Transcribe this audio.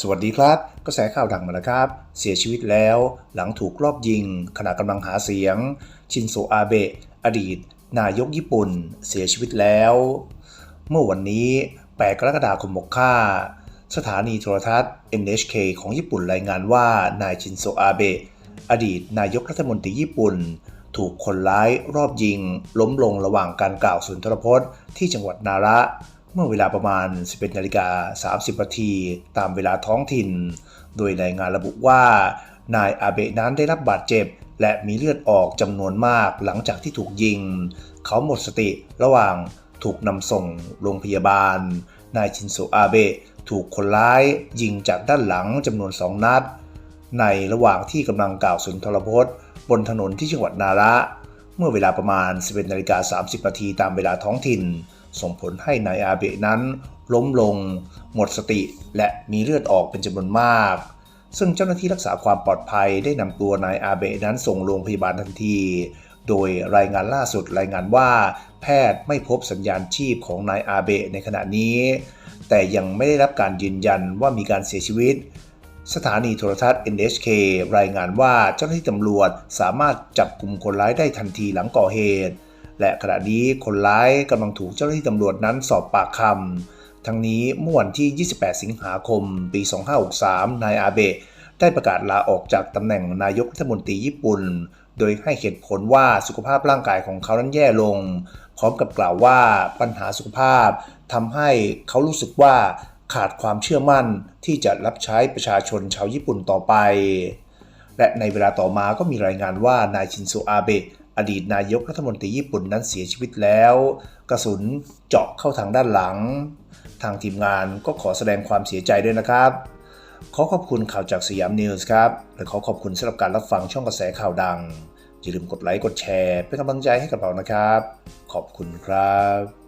สวัสดีครับ กระแสข่าวดังมาแล้วครับ เสียชีวิตแล้วหลังถูกรอบยิง ขณะกำลังหาเสียง ชินโซอาเบะอดีต นายกญี่ปุ่น เสียชีวิตแล้ว เมื่อวันนี้ 8 กรกฎาคม6ค่า สถานีโทรทัศน์ NHK ของญี่ปุ่นรายงานว่านายชินโซอาเบะอดีตนายกรัฐมนตรีญี่ปุ่น ถูกคนร้ายรอบยิง ล้มลงระหว่างการกล่าวสุนทรพจน์ที่จังหวัดนาระ เมื่อเวลาประมาณ 11นาฬิกา30นาทีตามเวลาท้องถิ่น โดยรายงานระบุว่านายอาเบะนั้นได้รับบาดเจ็บ และมีเลือดออกจำนวนมากหลังจากที่ถูกยิง เขาหมดสติระหว่างถูกนำส่งโรงพยาบาล นายชินโซอาเบะถูกคนร้ายยิงจากด้านหลังจำนวนสองนัด ในระหว่างที่กำลังกล่าวสุนทรพจน์ บนถนนที่จังหวัดนาระ เมื่อเวลาประมาณ 11นาฬิกา30นาทีตามเวลาท้องถิ่น ส่งผลให้นายอาเบะนั้น ล้มลง หมดสติ และมีเลือดออกเป็นจำนวนมาก ซึ่งเจ้าหน้าที่รักษาความปลอดภัยได้นำตัวนายอาเบะนั้นส่งโรงพยาบาลทันที โดยรายงานล่าสุดรายงานว่า แพทย์ไม่พบสัญญาณชีพของนายอาเบะในขณะนี้ แต่ยังไม่ได้รับการยืนยันว่ามีการเสียชีวิตสถานีโทรทัศน์ NHK รายงานว่าเจ้าหน้าที่ตำรวจสามารถจับกลุ่มคนร้ายได้ทันทีหลังก่อเหตุ และขณะนี้คนร้ายกำลังถูกเจ้าหน้าที่ตำรวจนั้นสอบปากคำทั้งนี้เมื่อวันที่ 28 สิงหาคม ปี 2563 นายอาเบะได้ประกาศลาออกจากตำแหน่งนายกรัฐมนตรีญี่ปุ่น โดยให้เหตุผลว่าสุขภาพร่างกายของเขานั้นแย่ลง พร้อมกับกล่าวว่าปัญหาสุขภาพทำให้เขารู้สึกว่าขาดความเชื่อมั่นที่จะรับใช้ประชาชนชาวญี่ปุ่นต่อไป และในเวลาต่อมาก็มีรายงานว่านายชินโซอาเบะ อดีตนายกรัฐมนตรีญี่ปุ่นนั้นเสียชีวิตแล้ว กระสุนเจาะเข้าทางด้านหลัง ทางทีมงานก็ขอแสดงความเสียใจด้วยนะครับ ขอขอบคุณข่าวจากสยามนิวส์ครับ และขอขอบคุณสำหรับการรับฟังช่องกระแสข่าวดัง อย่าลืมกดไลค์กดแชร์ เป็นกำลังใจให้กับเรานะครับ ขอบคุณครับ